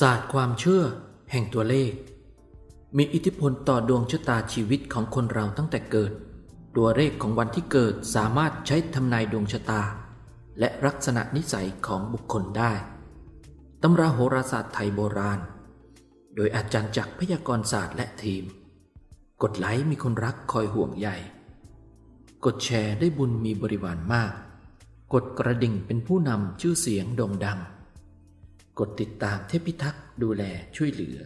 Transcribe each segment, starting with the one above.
ศาสตร์ความเชื่อ แห่งตัวเลข มีอิทธิพลต่อดวงชะตาชีวิตของคนเราตั้งแต่เกิด ตัวเลขของวันที่เกิดสามารถใช้ทำนายดวงชะตา และลักษณะนิสัยของบุคคลได้ตำราโหราศาสตร์ไทยโบราณ โดยอาจารย์จักรพยากรศาสตร์และทีม กดไลค์มีคนรักคอยห่วงใยกดแชร์ได้บุญมีบริวารมาก กดกระดิ่งเป็นผู้นำชื่อเสียงโด่งดัง กดติดตามเทพิทักษ์ดูแลช่วยเหลือ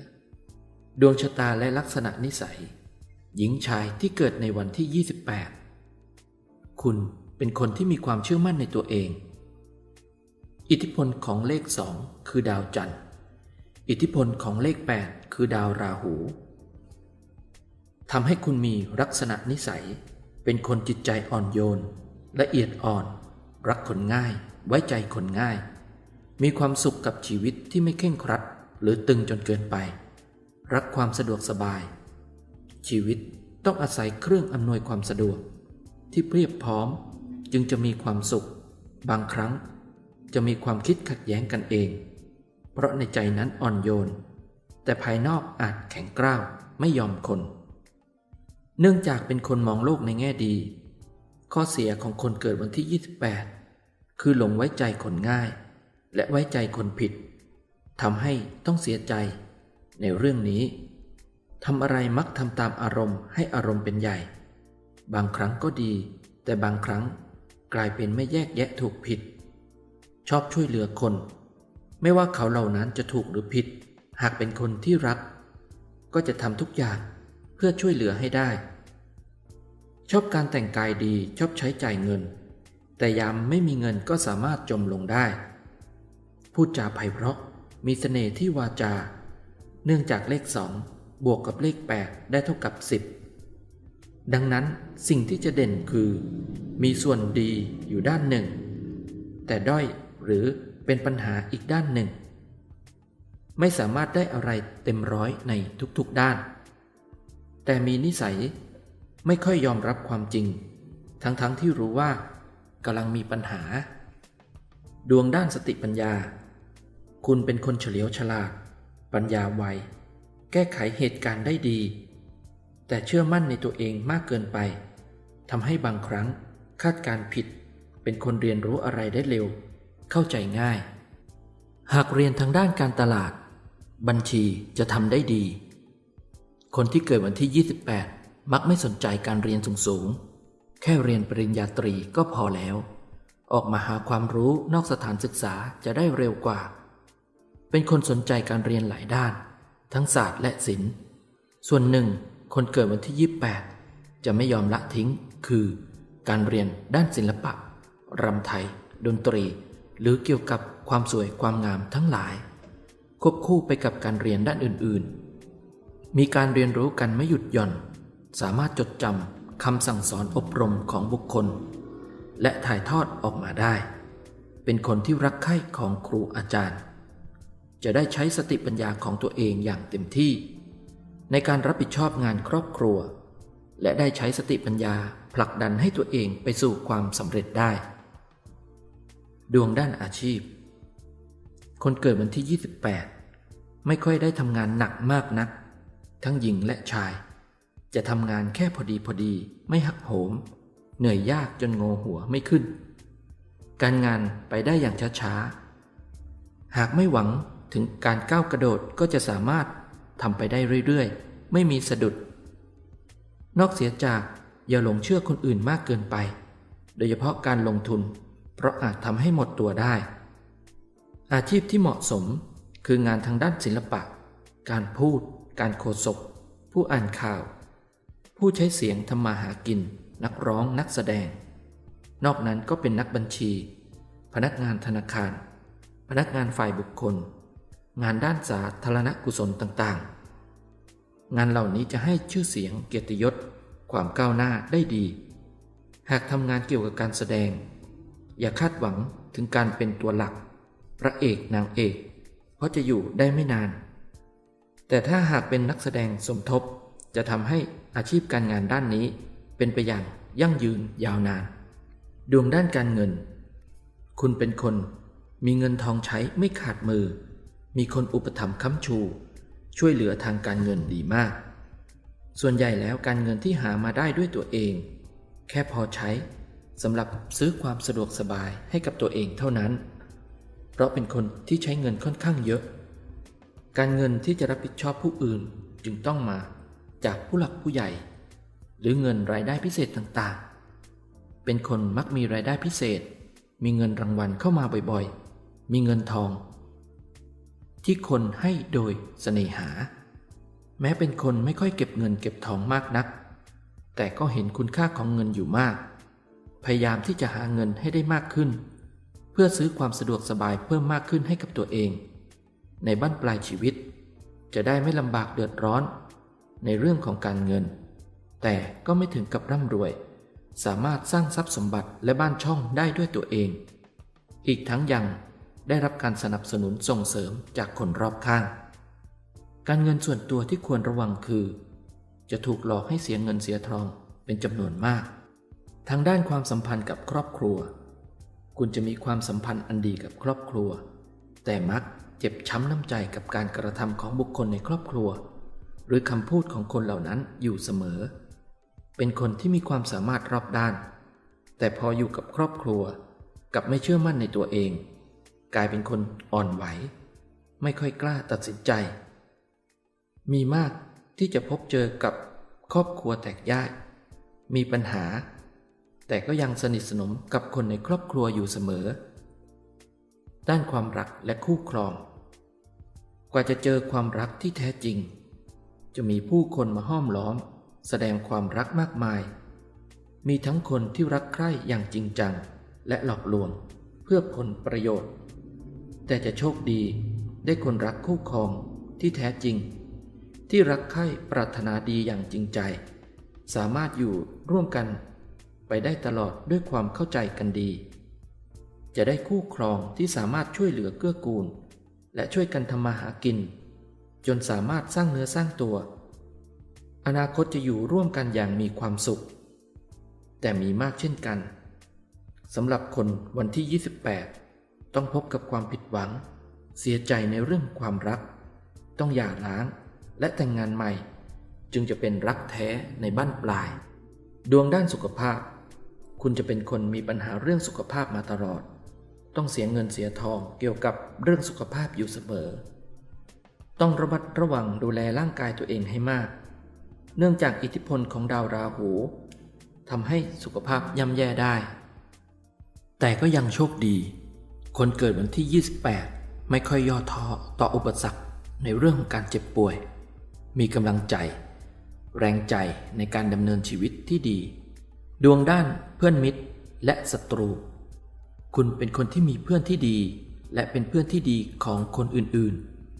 ดวงชะตาและลักษณะนิสัย หญิงชายที่เกิดในวันที่ 28 คุณเป็นคนที่มีความเชื่อมั่นในตัวเอง อิทธิพลของเลขสองคือดาวจันทร์ อิทธิพลของเลข 8 คือดาวราหูทำให้คุณมีลักษณะนิสัย เป็นคนจิตใจอ่อนโยน ละเอียดอ่อน รักคนง่าย ไว้ใจคนง่าย มีความสุขกับชีวิตที่ไม่เข่งครัด หรือตึงจนเกินไป รักความสะดวกสบาย ชีวิตต้องอาศัยเครื่องอำนวยความสะดวก ที่เพียบพร้อมจึงจะมีความสุข บางครั้งจะมีความคิดขัดแย้งกันเอง เพราะในใจนั้นอ่อนโยน แต่ภายนอกอาจแข็งกร้าวไม่ยอมคน เนื่องจากเป็นคนมองโลกในแง่ดี ข้อเสียของคนเกิดวันที่ 28 คือหลงไว้ใจคนง่าย และไว้ใจคนผิดทำให้ต้องเสียใจ ในเรื่องนี้ทำอะไรมักทำตามอารมณ์ให้อารมณ์เป็นใหญ่ บางครั้งก็ดี แต่บางครั้งกลายเป็นไม่แยกแยะถูกผิด ชอบช่วยเหลือคน ไม่ว่าเขาเหล่านั้นจะถูกหรือผิด หากเป็นคนที่รัก ก็จะทำทุกอย่างเพื่อช่วยเหลือให้ได้ ชอบการแต่งกายดีชอบใช้จ่ายเงิน แต่ยามไม่มีเงินก็สามารถจมลงได้ พูดจาไพเราะ มีเสน่ห์ที่วาจา เนื่องจากเลขสองบวกกับเลข 8 ได้เท่ากับ 10 ดังนั้นสิ่งที่จะเด่นคือ มีส่วนดีอยู่ด้านหนึ่ง แต่ด้อยหรือเป็นปัญหาอีกด้านหนึ่ง ไม่สามารถได้อะไรเต็มร้อยในทุกๆด้าน แต่มีนิสัยไม่ค่อยยอมรับความจริง ทั้งๆทที่รู้ว่ากำลังมีปัญหา ดวงด้านสติปัญญา คุณเป็นคนเฉลียวฉลาด ปัญญาไว แก้ไขเหตุการณ์ได้ดี แต่เชื่อมั่นในตัวเองมากเกินไปทำให้บางครั้งคาดการผิด เป็นคนเรียนรู้อะไรได้เร็ว เข้าใจง่าย หากเรียนทางด้านการตลาด บัญชีจะทำได้ดี คนที่เกิดวันที่ 28 มักไม่สนใจการเรียนสูงๆ แค่เรียนปริญญาตรีก็พอแล้ว ออกมาหาความรู้นอกสถานศึกษาจะได้เร็วกว่า เป็นคนสนใจการเรียนหลายด้าน ทั้งศาสตร์และศิลป์ ส่วนหนึ่ง คนเกิดวันที่ 28 จะไม่ยอมละทิ้ง คือ การเรียนด้านศิลปะรำไทย ดนตรี หรือเกี่ยวกับความสวยความงามทั้งหลาย ควบคู่ไปกับการเรียนด้านอื่นๆ มีการเรียนรู้กันไม่หยุดหย่อน สามารถจดจำคำสั่งสอนอบรมของบุคคล และถ่ายทอดออกมาได้ เป็นคนที่รักใคร่ของครูอาจารย์ จะได้ใช้สติปัญญาของตัวเองอย่างเต็มที่ ในการรับผิดชอบงานครอบครัว และได้ใช้สติปัญญาผลักดันให้ตัวเองไปสู่ความสำเร็จได้ ดวงด้านอาชีพ คนเกิดวันที่ 28 ไม่ค่อยได้ทำงานหนักมากนัก ทั้งหญิงและชาย จะทำงานแค่พอดีพอดี ไม่หักโหม เหนื่อยยากจนงอหัวไม่ขึ้น การงานไปได้อย่างช้าๆ หากไม่หวัง ถึงการก้าวกระโดดก็จะสามารถทำไปได้เรื่อยๆ ไม่มีสะดุด นอกเสียจากอย่าหลงเชื่อคนอื่นมากเกินไป โดยเฉพาะการลงทุน เพราะอาจทำให้หมดตัวได้ อาชีพที่เหมาะสมคืองานทางด้านศิลปะ การพูด การโฆษกผู้อ่านข่าว ผู้ใช้เสียงทำมาหากิน นักร้องนักแสดง นอกนั้นก็เป็นนักบัญชี พนักงานธนาคาร พนักงานฝ่ายบุคคล งานด้านสาธารณกุศลต่างๆ งานเหล่านี้จะให้ชื่อเสียงเกียรติยศ ความก้าวหน้าได้ดี หากทำงานเกี่ยวกับการแสดง อย่าคาดหวังถึงการเป็นตัวหลัก พระเอกนางเอก เพราะจะอยู่ได้ไม่นาน แต่ถ้าหากเป็นนักแสดงสมทบจะทำให้อาชีพการงานด้านนี้เป็นไปอย่างยั่งยืนยาวนาน ดวงด้านการเงิน คุณเป็นคนมีเงินทองใช้ไม่ขาดมือ มีคนอุปถัมภ์ค้ำชู ช่วยเหลือทางการเงินดีมาก ส่วนใหญ่แล้วการเงินที่หามาได้ด้วยตัวเอง แค่พอใช้สำหรับซื้อความสะดวกสบายให้กับตัวเองเท่านั้น เพราะเป็นคนที่ใช้เงินค่อนข้างเยอะ การเงินที่จะรับผิดชอบผู้อื่นจึงต้องมาจากผู้หลักผู้ใหญ่ หรือเงินรายได้พิเศษต่างๆ เป็นคนมักมีรายได้พิเศษ มีเงินรางวัลเข้ามาบ่อยๆ มีเงินทอง ที่คนให้โดยเสน่หา แม้เป็นคนไม่ค่อยเก็บเงินเก็บทองมากนัก แต่ก็เห็นคุณค่าของเงินอยู่มาก พยายามที่จะหาเงินให้ได้มากขึ้น เพื่อซื้อความสะดวกสบายเพิ่มมากขึ้นให้กับตัวเอง ในบ้านปลายชีวิต จะได้ไม่ลำบากเดือดร้อน ในเรื่องของการเงิน แต่ก็ไม่ถึงกับร่ำรวย สามารถสร้างทรัพย์สมบัติและบ้านช่องได้ด้วยตัวเอง อีกทั้งยัง ได้รับการสนับสนุนส่งเสริมจากคนรอบข้าง การเงินส่วนตัวที่ควรระวังคือ จะถูกหลอกให้เสียเงินเสียทองเป็นจำนวนมาก ทางด้านความสัมพันธ์กับครอบครัว คุณจะมีความสัมพันธ์อันดีกับครอบครัว แต่มักเจ็บช้ำน้ำใจกับการกระทำของบุคคลในครอบครัว หรือคำพูดของคนเหล่านั้นอยู่เสมอ เป็นคนที่มีความสามารถรอบด้าน แต่พออยู่กับครอบครัวกับไม่เชื่อมั่นในตัวเอง กลายเป็นคนอ่อนไหว ไม่ค่อยกล้าตัดสินใจ มีมากที่จะพบเจอกับครอบครัวแตกแยกมีปัญหา แต่ก็ยังสนิทสนมกับคนในครอบครัวอยู่เสมอ ด้านความรักและคู่ครอง กว่าจะเจอความรักที่แท้จริง จะมีผู้คนมาห้อมล้อม แสดงความรักมากมาย มีทั้งคนที่รักใคร่อย่างจริงจัง และหลอกลวงเพื่อผลประโยชน์ แต่จะโชคดีได้คนรักคู่ครองที่แท้จริง ที่รักใคร่ปรารถนาดีอย่างจริงใจ สามารถอยู่ร่วมกันไปได้ตลอดด้วยความเข้าใจกันดี จะได้คู่ครองที่สามารถช่วยเหลือเกื้อกูล และช่วยกันทำมาหากิน จนสามารถสร้างเนื้อสร้างตัว อนาคตจะอยู่ร่วมกันอย่างมีความสุข แต่มีมากเช่นกันสำหรับคนวันที่ 28 ต้องพบกับความผิดหวัง เสียใจในเรื่องความรัก ต้องหย่าร้างและแต่งงานใหม่ จึงจะเป็นรักแท้ในบ้านปลาย ดวงด้านสุขภาพ คุณจะเป็นคนมีปัญหาเรื่องสุขภาพมาตลอด ต้องเสียเงินเสียทองเกี่ยวกับเรื่องสุขภาพอยู่เสมอ ต้องระมัดระวังดูแลร่างกายตัวเองให้มาก เนื่องจากอิทธิพลของดาวราหูทำให้สุขภาพย่ำแย่ได้ แต่ก็ยังโชคดี คนเกิดวันที่ 28 ไม่ค่อยย่อท้อต่ออุปสรรคในเรื่องของการเจ็บป่วย มีกำลังใจ แรงใจในการดำเนินชีวิตที่ดี ดวงด้านเพื่อนมิตรและศัตรู คุณเป็นคนที่มีเพื่อนที่ดี และเป็นเพื่อนที่ดีของคนอื่น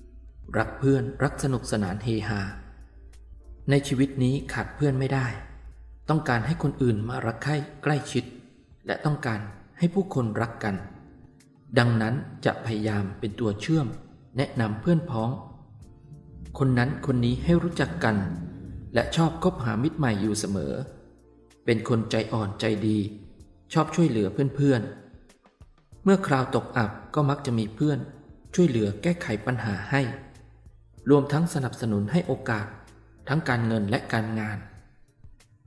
ๆ รักเพื่อนรักสนุกสนานเฮฮา ในชีวิตนี้ขาดเพื่อนไม่ได้ ต้องการให้คนอื่นมารักใคร่ใกล้ชิด และต้องการให้ผู้คนรักกัน ดังนั้นจะพยายามเป็นตัวเชื่อม แนะนำเพื่อนพ้อง คนนั้นคนนี้ให้รู้จักกัน และชอบคบหามิตรใหม่อยู่เสมอ เป็นคนใจอ่อนใจดี ชอบช่วยเหลือเพื่อนๆ เมื่อคราวตกอับก็มักจะมีเพื่อน ช่วยเหลือแก้ไขปัญหาให้ รวมทั้งสนับสนุนให้โอกาส ทั้งการเงินและการงาน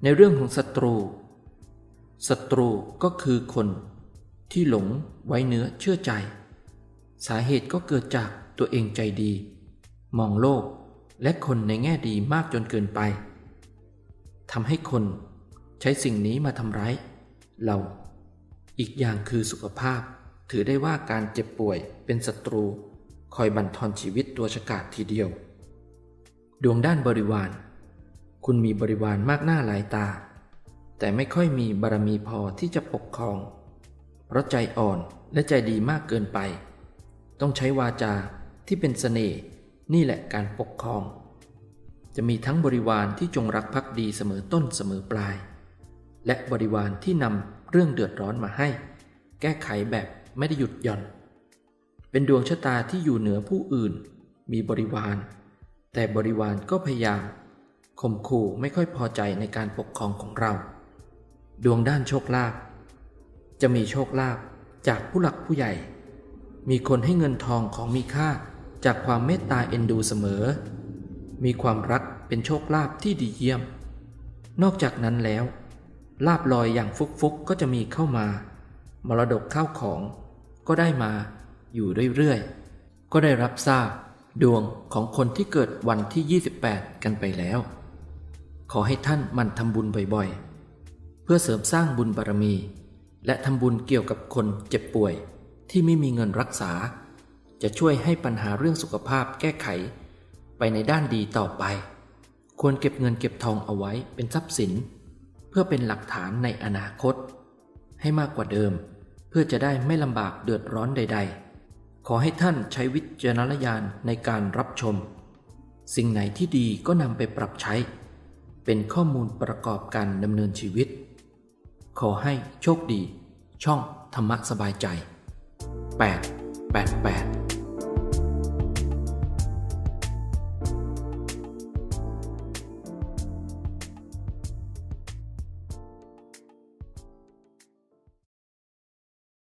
ในเรื่องของศัตรูศัตรูก็คือคน ที่หลงไว้เนื้อเชื่อใจ สาเหตุก็เกิดจากตัวเองใจดี มองโลกและคนในแง่ดีมากจนเกินไปทำให้คนใช้สิ่งนี้มาทำร้ายเรา อีกอย่างคือสุขภาพ ถือได้ว่าการเจ็บป่วยเป็นศัตรู คอยบั่นทอนชีวิตตัวฉกาจทีเดียว ดวงด้านบริวาร คุณมีบริวารมากหน้าหลายตา แต่ไม่ค่อยมีบารมีพอที่จะปกครอง เพราะใจอ่อนและใจดีมากเกินไป ต้องใช้วาจาที่เป็นเสน่ห์นี่แหละการปกครอง จะมีทั้งบริวารที่จงรักภักดีเสมอต้นเสมอปลาย และบริวารที่นำเรื่องเดือดร้อนมาให้ แก้ไขแบบไม่ได้หยุดหย่อน เป็นดวงชะตาที่อยู่เหนือผู้อื่น มีบริวาร แต่บริวารก็พยายามข่มขู่ไม่ค่อยพอใจในการปกครองของเรา ดวงด้านโชคลาภ จะมีโชคลาภจากผู้หลักผู้ใหญ่ มีคนให้เงินทองของมีค่าจากความเมตตาเอ็นดูเสมอ มีความรักเป็นโชคลาภที่ดีเยี่ยม นอกจากนั้นแล้ว ลาบลอยอย่างฟุกๆก็จะมีเข้ามา มรดกข้าวของก็ได้มาอยู่เรื่อยๆ ก็ได้รับทราบดวงของคนที่เกิดวันที่ 28 กันไปแล้ว ขอให้ท่านมันทำบุญบ่อยๆ เพื่อเสริมสร้างบุญบารมี และทำบุญเกี่ยวกับคนเจ็บป่วยที่ไม่มีเงินรักษา จะช่วยให้ปัญหาเรื่องสุขภาพแก้ไข ไปในด้านดีต่อไป ควรเก็บเงินเก็บทองเอาไว้เป็นทรัพย์สิน เพื่อเป็นหลักฐานในอนาคต ให้มากกว่าเดิม เพื่อจะได้ไม่ลำบากเดือดร้อนใด ๆ ขอให้ท่านใช้วิจารณญาณในการรับชม สิ่งไหนที่ดีก็นำไปปรับใช้ เป็นข้อมูลประกอบการดำเนินชีวิต ขอให้โชคดี ช่องธรรมะสบายใจ 8 8 8